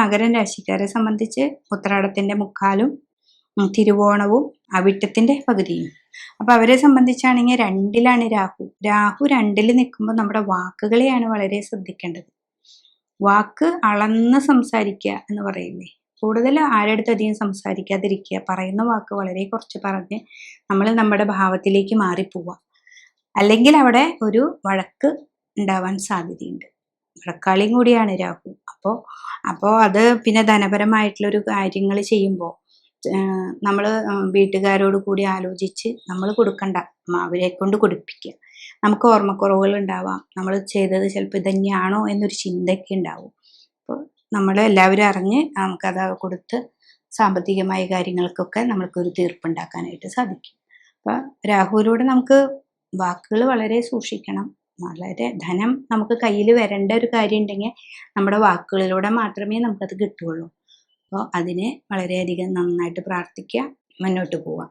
മകരൻ രാശിക്കാരെ സംബന്ധിച്ച് ഉത്രാടത്തിന്റെ മുക്കാലും തിരുവോണവും അവിട്ടത്തിന്റെ പകുതിയും. അപ്പൊ അവരെ സംബന്ധിച്ചാണെങ്കിൽ രണ്ടിലാണ് രാഹു. രാഹു രണ്ടിൽ നിൽക്കുമ്പോൾ നമ്മുടെ വാക്കുകളെയാണ് വളരെ ശ്രദ്ധിക്കേണ്ടത്. വാക്ക് അളന്ന് സംസാരിക്കുക എന്ന് പറയില്ലേ കൂടുതൽ ആരടുത്ത് അധികം സംസാരിക്കാതിരിക്കുക. പറയുന്ന വാക്ക് വളരെ കുറച്ച് പറഞ്ഞ് നമ്മൾ നമ്മുടെ ഭാവത്തിലേക്ക് മാറിപ്പോവുക അല്ലെങ്കിൽ അവിടെ ഒരു വഴക്ക് ഉണ്ടാവാൻ സാധ്യതയുണ്ട്. വഴക്കാളിയും കൂടിയാണ് രാഹു. അപ്പോൾ അപ്പോൾ അത് പിന്നെ ധനപരമായിട്ടുള്ളൊരു കാര്യങ്ങൾ ചെയ്യുമ്പോൾ നമ്മൾ വീട്ടുകാരോട് കൂടി ആലോചിച്ച് നമ്മൾ കൊടുക്കണ്ട. അവരെ കൊണ്ട് കൊടുപ്പിക്കുക നമുക്ക് ഓർമ്മക്കുറവുകൾ ഉണ്ടാവാം. നമ്മൾ ചെയ്തത് ചിലപ്പോൾ ഇതന്നെയാണോ എന്നൊരു ചിന്തയൊക്കെ ഉണ്ടാവും. അപ്പോൾ നമ്മൾ എല്ലാവരും അറിഞ്ഞ് നമുക്കത് കൊടുത്ത് സാമ്പത്തികമായ കാര്യങ്ങൾക്കൊക്കെ നമ്മൾക്കൊരു തീർപ്പുണ്ടാക്കാനായിട്ട് സാധിക്കും. അപ്പോൾ രാഹുവിലൂടെ നമുക്ക് വാക്കുകൾ വളരെ സൂക്ഷിക്കണം. വളരെ ധനം നമുക്ക് കയ്യിൽ വരേണ്ട ഒരു കാര്യം ഉണ്ടെങ്കിൽ നമ്മുടെ വാക്കുകളിലൂടെ മാത്രമേ നമുക്കത് കിട്ടുകയുള്ളൂ അപ്പോൾ അതിന് വളരെയധികം നന്നായിട്ട് പ്രാർത്ഥിക്കുക മുന്നോട്ട് പോവുക.